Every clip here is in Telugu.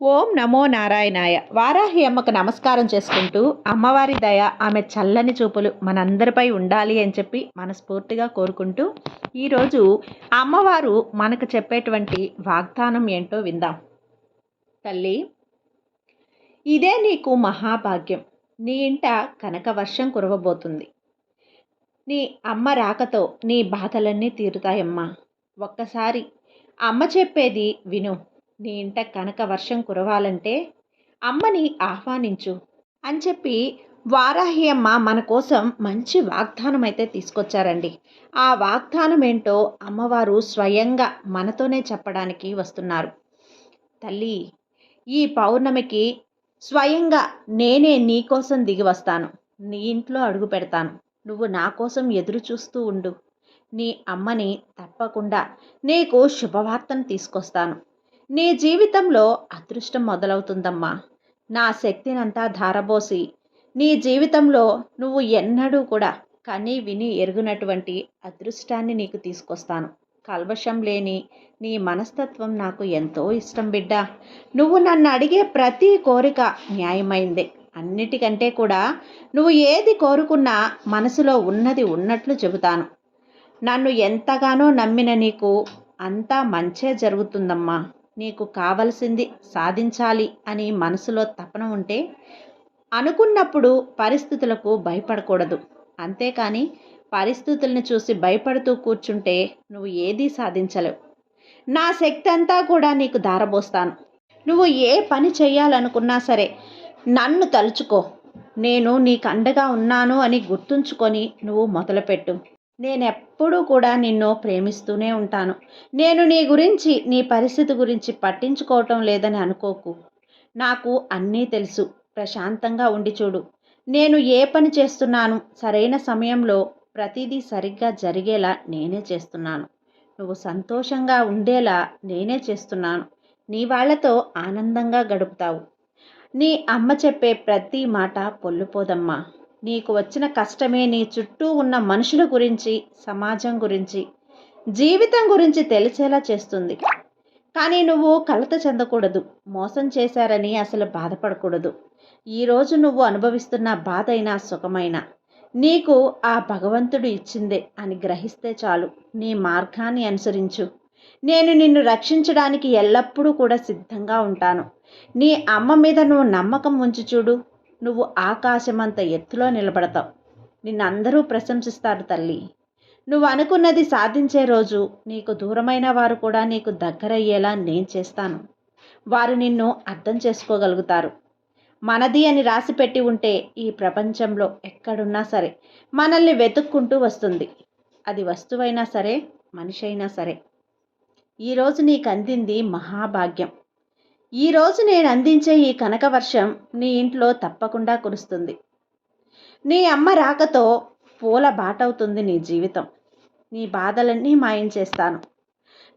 ఓం నమో నారాయణాయ. వారాహి అమ్మకు నమస్కారం చేసుకుంటూ అమ్మవారి దయ ఆమె చల్లని చూపులు మనందరిపై ఉండాలి అని చెప్పి మనస్ఫూర్తిగా కోరుకుంటూ ఈరోజు అమ్మవారు మనకు చెప్పేటువంటి వాగ్దానం ఏంటో విందాం. తల్లి ఇదే నీకు మహాభాగ్యం. నీ ఇంట కనక వర్షం కురవబోతుంది. నీ అమ్మ రాకతో నీ బాధలన్నీ తీరుతాయమ్మా. ఒక్కసారి అమ్మ చెప్పేది విను. నీ ఇంట కనక వర్షం కురవాలంటే అమ్మని ఆహ్వానించు అని చెప్పి వారాహి అమ్మ మన కోసం మంచి వాగ్దానం అయితే తీసుకొచ్చారండి. ఆ వాగ్దానం ఏంటో అమ్మవారు స్వయంగా మనతోనే చెప్పడానికి వస్తున్నారు. తల్లి ఈ పౌర్ణమికి స్వయంగా నేనే నీకోసం దిగి వస్తాను. నీ ఇంట్లో అడుగు పెడతాను. నువ్వు నా కోసం ఎదురు చూస్తూ ఉండు. నీ అమ్మని తప్పకుండా నీకు శుభవార్తను తీసుకొస్తాను. నీ జీవితంలో అదృష్టం మొదలవుతుందమ్మా. నా శక్తినంతా ధారబోసి నీ జీవితంలో నువ్వు ఎన్నడూ కూడా కని విని ఎరుగునటువంటి అదృష్టాన్ని నీకు తీసుకొస్తాను. కల్వశం లేని నీ మనస్తత్వం నాకు ఎంతో ఇష్టం బిడ్డ. నువ్వు నన్ను అడిగే ప్రతి కోరిక న్యాయమైందే. అన్నిటికంటే కూడా నువ్వు ఏది కోరుకున్నా మనసులో ఉన్నది ఉన్నట్లు చెబుతాను. నన్ను ఎంతగానో నమ్మిన నీకు అంతా మంచే జరుగుతుందమ్మా. నీకు కావలసింది సాధించాలి అని మనసులో తపన ఉంటే అనుకున్నప్పుడు పరిస్థితులకు భయపడకూడదు. అంతేకాని పరిస్థితులను చూసి భయపడుతూ కూర్చుంటే నువ్వు ఏదీ సాధించలేవు. నా శక్తి అంతా కూడా నీకు దారబోస్తాను నువ్వు ఏ పని చేయాలనుకున్నా సరే నన్ను తలుచుకో. నేను నీకు అండగా ఉన్నాను అని గుర్తుంచుకొని నువ్వు మొదలుపెట్టు. నేనెప్పుడూ కూడా నిన్ను ప్రేమిస్తూనే ఉంటాను. నేను నీ గురించి నీ పరిస్థితి గురించి పట్టించుకోవటం లేదని అనుకోకు. నాకు అన్నీ తెలుసు. ప్రశాంతంగా ఉండి చూడు. నేను ఏ పని చేస్తున్నాను సరైన సమయంలో ప్రతిదీ సరిగ్గా జరిగేలా నేనే చేస్తున్నాను. నువ్వు సంతోషంగా ఉండేలా నేనే చేస్తున్నాను. నీ వాళ్ళతో ఆనందంగా గడుపుతావు. నీ అమ్మ చెప్పే ప్రతి మాట పొల్లుపోదమ్మా. నీకు వచ్చిన కష్టమే నీ చుట్టూ ఉన్న మనుషుల గురించి సమాజం గురించి జీవితం గురించి తెలిసేలా చేస్తుంది. కానీ నువ్వు కలత చెందకూడదు. మోసం చేశారని అసలు బాధపడకూడదు. ఈరోజు నువ్వు అనుభవిస్తున్న బాధైనా సుఖమైనా నీకు ఆ భగవంతుడు ఇచ్చిందే అని గ్రహిస్తే చాలు. నీ మార్గాన్ని అనుసరించు. నేను నిన్ను రక్షించడానికి ఎల్లప్పుడూ కూడా సిద్ధంగా ఉంటాను. నీ అమ్మ మీద నువ్వు నమ్మకం ఉంచి చూడు. నువ్వు ఆకాశమంత ఎత్తులో నిలబడతావు. నిన్నందరూ ప్రశంసిస్తారు తల్లి. నువ్వు అనుకున్నది సాధించే రోజు నీకు దూరమైన వారు కూడా నీకు దగ్గరయ్యేలా నేను చేస్తాను. వారు నిన్ను అర్థం చేసుకోగలుగుతారు. మనది అని రాసి పెట్టి ఉంటే ఈ ప్రపంచంలో ఎక్కడున్నా సరే మనల్ని వెతుక్కుంటూ వస్తుంది. అది వస్తువైనా సరే మనిషి అయినా సరే. ఈరోజు నీకు అందింది మహాభాగ్యం. ఈరోజు నేను అందించే ఈ కనకవర్షం నీ ఇంట్లో తప్పకుండా కురుస్తుంది. నీ అమ్మ రాకతో పూల బాటవుతుంది నీ జీవితం. నీ బాధలన్నీ మాయం చేస్తాను.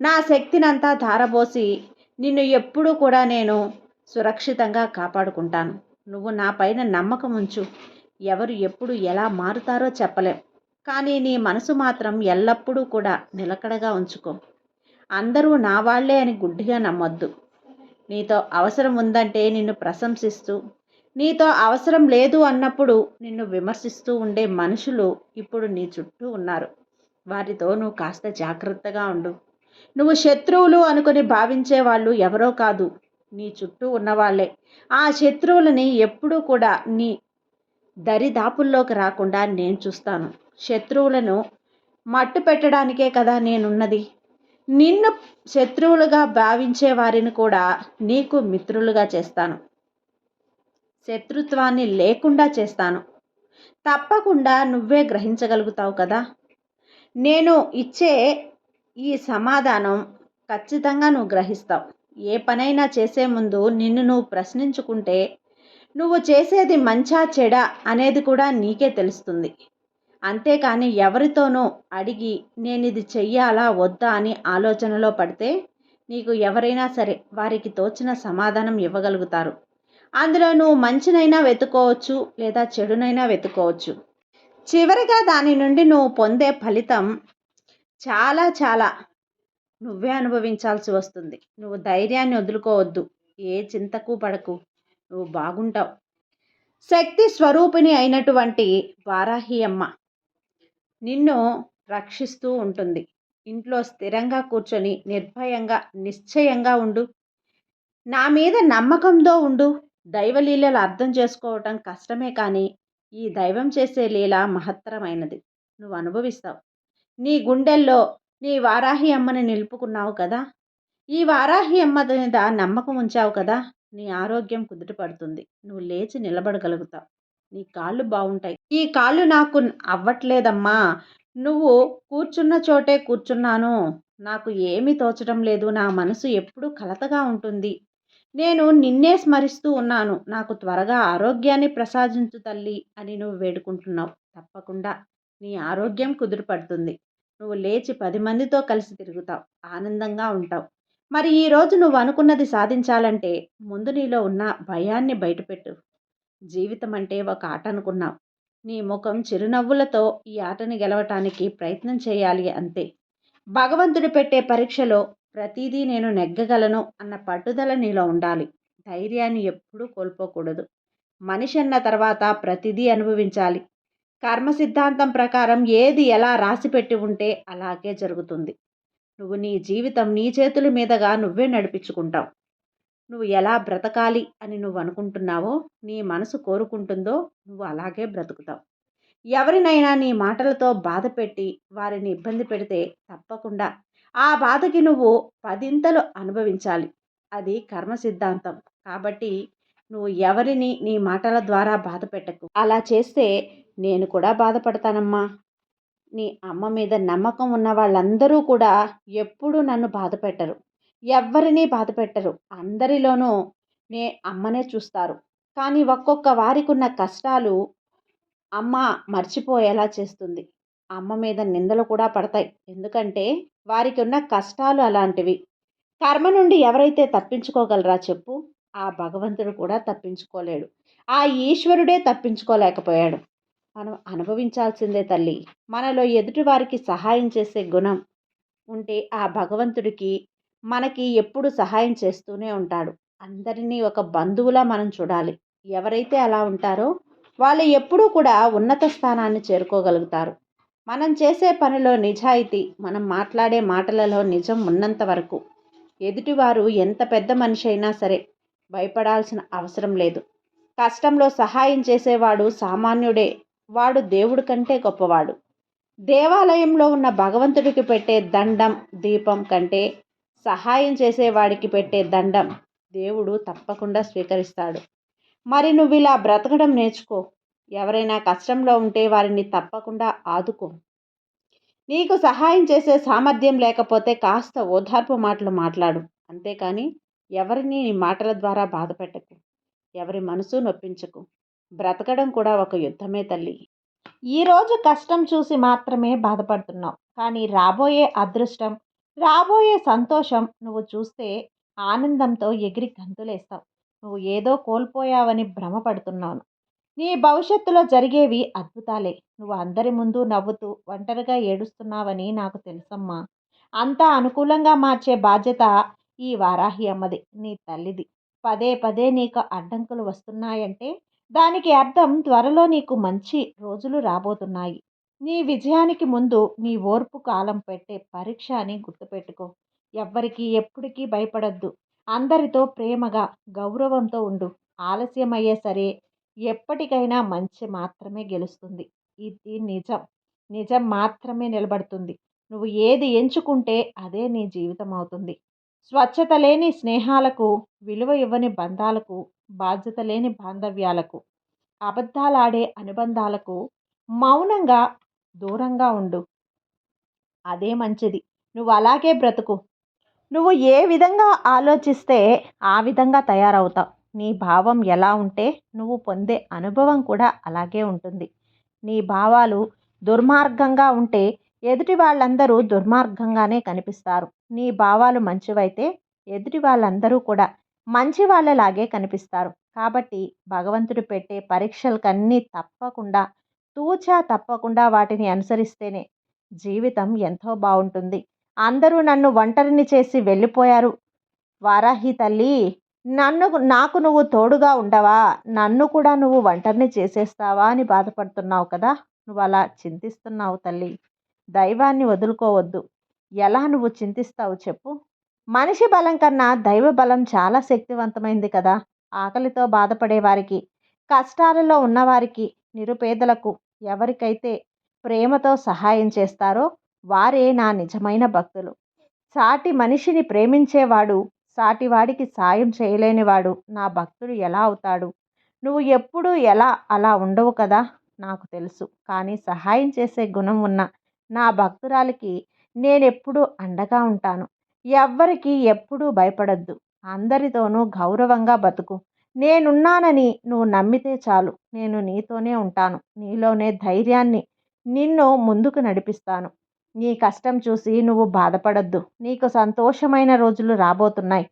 నా శక్తినంతా ధారబోసి నిన్ను ఎప్పుడూ కూడా నేను సురక్షితంగా కాపాడుకుంటాను. నువ్వు నా పైన నమ్మకం ఉంచు. ఎవరు ఎప్పుడు ఎలా మారుతారో చెప్పలేం. కానీ నీ మనసు మాత్రం ఎల్లప్పుడూ కూడా నిలకడగా ఉంచుకో. అందరూ నా వాళ్ళే అని గుడ్డిగా నమ్మొద్దు. నీతో అవసరం ఉందంటే నిన్ను ప్రశంసిస్తూ నీతో అవసరం లేదు అన్నప్పుడు నిన్ను విమర్శిస్తూ ఉండే మనుషులు ఇప్పుడు నీ చుట్టూ ఉన్నారు. వారితో నువ్వు కాస్త జాగ్రత్తగా ఉండు. నువ్వు శత్రువులు అనుకుని భావించే వాళ్ళు ఎవరో కాదు నీ చుట్టూ ఉన్నవాళ్ళే ఆ శత్రువులని ఎప్పుడూ కూడా నీ దరిదాపుల్లోకి రాకుండా నేను చూస్తాను. శత్రువులను మట్టు పెట్టడానికే కదా నేనున్నది. నిన్ను శత్రువులుగా భావించే వారిని కూడా నీకు మిత్రులుగా చేస్తాను. శత్రుత్వాన్ని లేకుండా చేస్తాను. తప్పకుండా నువ్వే గ్రహించగలుగుతావు కదా. నేను ఇచ్చే ఈ సమాధానం ఖచ్చితంగా నువ్వు గ్రహిస్తావు. ఏ పనైనా చేసే ముందు నిన్ను నువ్వు ప్రశ్నించుకుంటే నువ్వు చేసేది మంచా చెడా అనేది కూడా నీకే తెలుస్తుంది. అంతేకాని ఎవరితోనో అడిగి నేను ఇది చెయ్యాలా వద్దా అని ఆలోచనలో పడితే నీకు ఎవరైనా సరే వారికి తోచిన సమాధానం ఇవ్వగలుగుతారు. అందులో నువ్వు మంచినైనా వెతుకోవచ్చు లేదా చెడునైనా వెతుకోవచ్చు చివరిగా దాని నుండి నువ్వు పొందే ఫలితం చాలా చాలా నువ్వే అనుభవించాల్సి వస్తుంది. నువ్వు ధైర్యాన్ని వదులుకోవద్దు. ఏ చింతకు పడకు. నువ్వు బాగుంటావు. శక్తి స్వరూపిణి అయినటువంటి వారాహి అమ్మ నిన్ను రక్షిస్తూ ఉంటుంది. ఇంట్లో స్థిరంగా కూర్చొని నిర్భయంగా నిశ్చయంగా ఉండు. నా మీద నమ్మకంతో ఉండు. దైవలీలలు అర్థం చేసుకోవటం కష్టమే కానీ ఈ దైవం చేసే లీల మహత్తరమైనది. నువ్వు అనుభవిస్తావు. నీ గుండెల్లో నీ వారాహి అమ్మని నిలుపుకున్నావు కదా? ఈ వారాహి అమ్మ మీద నమ్మకం ఉంచావు కదా? నీ ఆరోగ్యం కుదుటపడుతుంది నువ్వు లేచి నిలబడగలుగుతావు. నీ కాళ్ళు బాగుంటాయి ఈ కాళ్ళు నాకు అవ్వట్లేదమ్మా. నువ్వు కూర్చున్న చోటే కూర్చున్నాను. నాకు ఏమీ తోచడం లేదు. నా మనసు ఎప్పుడూ కలతగా ఉంటుంది. నేను నిన్నే స్మరిస్తూ ఉన్నాను. నాకు త్వరగా ఆరోగ్యాన్ని ప్రసాదించు తల్లి అని నువ్వు వేడుకుంటున్నావు. తప్పకుండా నీ ఆరోగ్యం కుదురుపడుతుంది. నువ్వు లేచి పది మందితో కలిసి తిరుగుతావు. ఆనందంగా ఉంటావు. మరి ఈరోజు నువ్వు అనుకున్నది సాధించాలంటే ముందు నీలో ఉన్న భయాన్ని బయటపెట్టు. జీవితం అంటే ఒక ఆట అనుకున్నావు నీ ముఖం చిరునవ్వులతో ఈ ఆటని గెలవటానికి ప్రయత్నం చేయాలి అంతే. భగవంతుడు పెట్టే పరీక్షలో ప్రతిదీ నేను నెగ్గగలను అన్న పట్టుదల నీలో ఉండాలి. ధైర్యాన్ని ఎప్పుడూ కోల్పోకూడదు. మనిషి అన్న తర్వాత ప్రతిదీ అనుభవించాలి. కర్మ సిద్ధాంతం ప్రకారం ఏది ఎలా రాసిపెట్టి ఉంటే అలాగే జరుగుతుంది. నువ్వు నీ జీవితం నీ చేతుల మీదుగా నువ్వే నడిపించుకుంటావు. నువ్వు ఎలా బ్రతకాలి అని నువ్వు అనుకుంటున్నావో నీ మనసు కోరుకుంటుందో నువ్వు అలాగే బ్రతుకుతావు. ఎవరినైనా నీ మాటలతో బాధ పెట్టి వారిని ఇబ్బంది పెడితే తప్పకుండా ఆ బాధకి నువ్వు పదింతలు అనుభవించాలి. అది కర్మ సిద్ధాంతం. కాబట్టి నువ్వు ఎవరిని నీ మాటల ద్వారా బాధ పెట్టకు. అలా చేస్తే నేను కూడా బాధపడతానమ్మా. నీ అమ్మ మీద నమ్మకం ఉన్న వాళ్ళందరూ కూడా ఎప్పుడూ నన్ను బాధ పెట్టరు. ఎవ్వరినీ బాధ పెట్టరు. అందరిలోనూ నే అమ్మనే చూస్తారు. కానీ ఒక్కొక్క వారికి ఉన్న కష్టాలు అమ్మ మర్చిపోయేలా చేస్తుంది. అమ్మ మీద నిందలు కూడా పడతాయి. ఎందుకంటే వారికి ఉన్న కష్టాలు అలాంటివి. కర్మ నుండి ఎవరైతే తప్పించుకోగలరా చెప్పు? ఆ భగవంతుడు కూడా తప్పించుకోలేడు. ఆ ఈశ్వరుడే తప్పించుకోలేకపోయాడు. మనం అనుభవించాల్సిందే తల్లి. మనలో ఎదుటి వారికి సహాయం చేసే గుణం ఉంటే ఆ భగవంతుడికి మనకి ఎప్పుడు సహాయం చేస్తూనే ఉంటాడు. అందరినీ ఒక బంధువులా మనం చూడాలి. ఎవరైతే అలా ఉంటారో వాళ్ళు ఎప్పుడూ కూడా ఉన్నత స్థానాన్ని చేరుకోగలుగుతారు. మనం చేసే పనిలో నిజాయితీ మనం మాట్లాడే మాటలలో నిజం ఉన్నంత వరకు ఎదుటివారు ఎంత పెద్ద మనిషి అయినా సరే భయపడాల్సిన అవసరం లేదు. కష్టంలో సహాయం చేసేవాడు సామాన్యుడే వాడు దేవుడి కంటే గొప్పవాడు. దేవాలయంలో ఉన్న భగవంతుడికి పెట్టే దండం దీపం కంటే సహాయం చేసేవాడికి పెట్టే దండం దేవుడు తప్పకుండా స్వీకరిస్తాడు. మరి నువ్వు ఇలా బ్రతకడం నేర్చుకో. ఎవరైనా కష్టంలో ఉంటే వారిని తప్పకుండా ఆదుకో. నీకు సహాయం చేసే సామర్థ్యం లేకపోతే కాస్త ఓదార్పు మాటలు మాట్లాడు. అంతేకాని ఎవరిని నీ మాటల ద్వారా బాధపెట్టకు ఎవరి మనసు నొప్పించకు. బ్రతకడం కూడా ఒక యుద్ధమే తల్లి. ఈరోజు కష్టం చూసి మాత్రమే బాధపడుతున్నావు. కానీ రాబోయే అదృష్టం రాబోయే సంతోషం నువ్వు చూస్తే ఆనందంతో ఎగిరి గంతులేస్తావు. నువ్వు ఏదో కోల్పోయావని భ్రమపడుతున్నాను నీ భవిష్యత్తులో జరిగేవి అద్భుతాలే. నువ్వు అందరి ముందు నవ్వుతూ ఒంటరిగా ఏడుస్తున్నావని నాకు తెలుసమ్మా. అంతా అనుకూలంగా మార్చే బాధ్యత ఈ వారాహి అమ్మది నీ తల్లిది. పదే పదే నీకు అడ్డంకులు వస్తున్నాయంటే దానికి అర్థం త్వరలో నీకు మంచి రోజులు రాబోతున్నాయి. నీ విజయానికి ముందు నీ ఓర్పు కాలం పెట్టే పరీక్ష అని గుర్తుపెట్టుకో. ఎవ్వరికీ ఎప్పటికీ భయపడద్దు. అందరితో ప్రేమగా గౌరవంతో ఉండు. ఆలస్యమయ్యే సరే ఎప్పటికైనా మంచి మాత్రమే గెలుస్తుంది. ఇది నిజం. నిజం మాత్రమే నిలబడుతుంది. నువ్వు ఏది ఎంచుకుంటే అదే నీ జీవితం అవుతుంది. స్వచ్ఛత లేని స్నేహాలకు విలువ ఇవ్వని బంధాలకు బాధ్యత లేని బాంధవ్యాలకు అబద్ధాలాడే అనుబంధాలకు మౌనంగా దూరంగా ఉండు. అదే మంచిది. నువ్వు అలాగే బ్రతుకు. నువ్వు ఏ విధంగా ఆలోచిస్తే ఆ విధంగా తయారవుతావు. నీ భావం ఎలా ఉంటే నువ్వు పొందే అనుభవం కూడా అలాగే ఉంటుంది. నీ భావాలు దుర్మార్గంగా ఉంటే ఎదుటి వాళ్ళందరూ దుర్మార్గంగానే కనిపిస్తారు. నీ భావాలు మంచివైతే ఎదుటి వాళ్ళందరూ కూడా మంచి వాళ్ళలాగే కనిపిస్తారు. కాబట్టి భగవంతుడు పెట్టే పరీక్షలకన్నీ తప్పకుండా తూచా తప్పకుండా వాటిని అనుసరిస్తేనే జీవితం ఎంతో బాగుంటుంది. అందరూ నన్ను ఒంటరిని చేసి వెళ్ళిపోయారు. వారాహి తల్లి నన్ను నాకు నువ్వు తోడుగా ఉండవా? నన్ను కూడా నువ్వు ఒంటరిని చేసేస్తావా అని బాధపడుతున్నావు కదా? నువ్వు అలా చింతిస్తున్నావు తల్లి. దైవాన్ని వదులుకోవద్దు. ఎలా నువ్వు చింతిస్తావు చెప్పు? మనిషి బలం కన్నా దైవ బలం చాలా శక్తివంతమైంది కదా? ఆకలితో బాధపడే వారికి కష్టాలలో ఉన్నవారికి నిరుపేదలకు ఎవరికైతే ప్రేమతో సహాయం చేస్తారో వారే నా నిజమైన భక్తులు. సాటి మనిషిని ప్రేమించేవాడు సాటివాడికి సాయం చేయలేనివాడు నా భక్తుడు ఎలా అవుతాడు? నువ్వు ఎప్పుడూ ఎలా అలా ఉండవు కదా నాకు తెలుసు. కానీ సహాయం చేసే గుణం ఉన్న నా భక్తురాలికి నేనెప్పుడూ అండగా ఉంటాను. ఎవ్వరికి ఎప్పుడూ భయపడద్దు. అందరితోనూ గౌరవంగా బతుకు. నేనున్నానని నువ్వు నమ్మితే చాలు. నేను నీతోనే ఉంటాను. నీలోనే ధైర్యాన్ని నిన్ను ముందుకు నడిపిస్తాను. నీ కష్టం చూసి నువ్వు బాధపడద్దు. నీకు సంతోషమైన రోజులు రాబోతున్నాయి.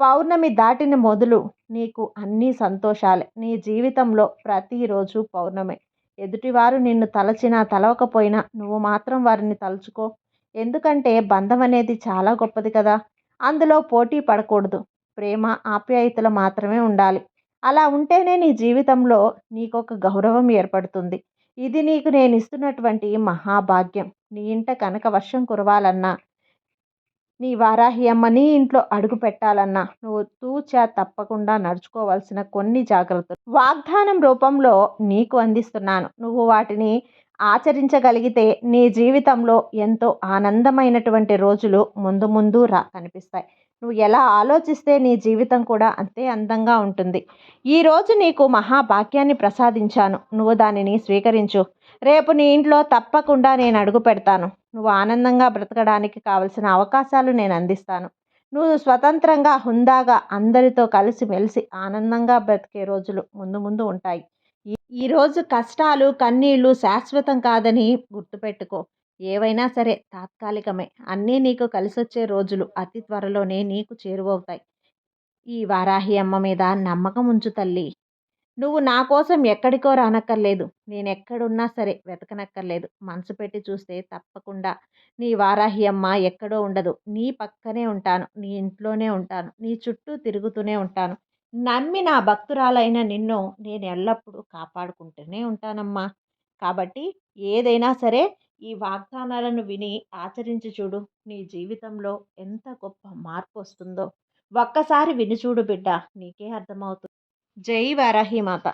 పౌర్ణమి దాటిన మొదలు నీకు అన్నీ సంతోషాలే. నీ జీవితంలో ప్రతిరోజు పౌర్ణమి. ఎదుటివారు నిన్ను తలచినా తలవకపోయినా నువ్వు మాత్రం వారిని తలుచుకో. ఎందుకంటే బంధం అనేది చాలా గొప్పది కదా. అందులో పోటీ పడకూడదు. ప్రేమ ఆప్యాయతలు మాత్రమే ఉండాలి. అలా ఉంటేనే నీ జీవితంలో నీకొక గౌరవం ఏర్పడుతుంది. ఇది నీకు నేను ఇస్తున్నటువంటి మహాభాగ్యం. నీ ఇంట కనుక వర్షం కురవాలన్నా నీ వారాహి అమ్మ నీ ఇంట్లో అడుగు పెట్టాలన్నా నువ్వు తూచా తప్పకుండా నడుచుకోవాల్సిన కొన్ని జాగ్రత్తలు. వాగ్దానం రూపంలో నీకు అందిస్తున్నాను. నువ్వు వాటిని ఆచరించగలిగితే నీ జీవితంలో ఎంతో ఆనందమైనటువంటి రోజులు ముందు ముందు రా కనిపిస్తాయి. నువ్వు ఎలా ఆలోచిస్తే నీ జీవితం కూడా అంతే అందంగా ఉంటుంది. ఈరోజు నీకు మహాభాగ్యాన్ని ప్రసాదించాను. నువ్వు దానిని స్వీకరించు. రేపు నీ ఇంట్లో తప్పకుండా నేను అడుగు పెడతాను. నువ్వు ఆనందంగా బ్రతకడానికి కావలసిన అవకాశాలు నేను అందిస్తాను. నువ్వు స్వతంత్రంగా హుందాగా అందరితో కలిసి మెలిసి ఆనందంగా బ్రతికే రోజులు ముందు ముందు ఉంటాయి. ఈరోజు కష్టాలు కన్నీళ్ళు శాశ్వతం కాదని గుర్తుపెట్టుకో. ఏవైనా సరే తాత్కాలికమే. అన్నీ నీకు కలిసొచ్చే రోజులు అతి త్వరలోనే నీకు చేరువవుతాయి. ఈ వారాహి అమ్మ మీద నమ్మకం ఉంచు తల్లి. నువ్వు నా కోసం ఎక్కడికో రానక్కర్లేదు. నేను ఎక్కడున్నా సరే వెతకనక్కర్లేదు. మనసు పెట్టి చూస్తే తప్పకుండా నీ వారాహి అమ్మ ఎక్కడో ఉండదు. నీ పక్కనే ఉంటాను. నీ ఇంట్లోనే ఉంటాను. నీ చుట్టూ తిరుగుతూనే ఉంటాను. నమ్మి నా భక్తురాలైన నిన్ను నేను ఎల్లప్పుడూ కాపాడుకుంటూనే ఉంటానమ్మా. కాబట్టి ఏదైనా సరే ఈ వాగ్దానాలను విని ఆచరించి చూడు. నీ జీవితంలో ఎంత గొప్ప మార్పు వస్తుందో ఒక్కసారి విని చూడు బిడ్డ. నీకే అర్థమవుతుంది జై వారాహి మాత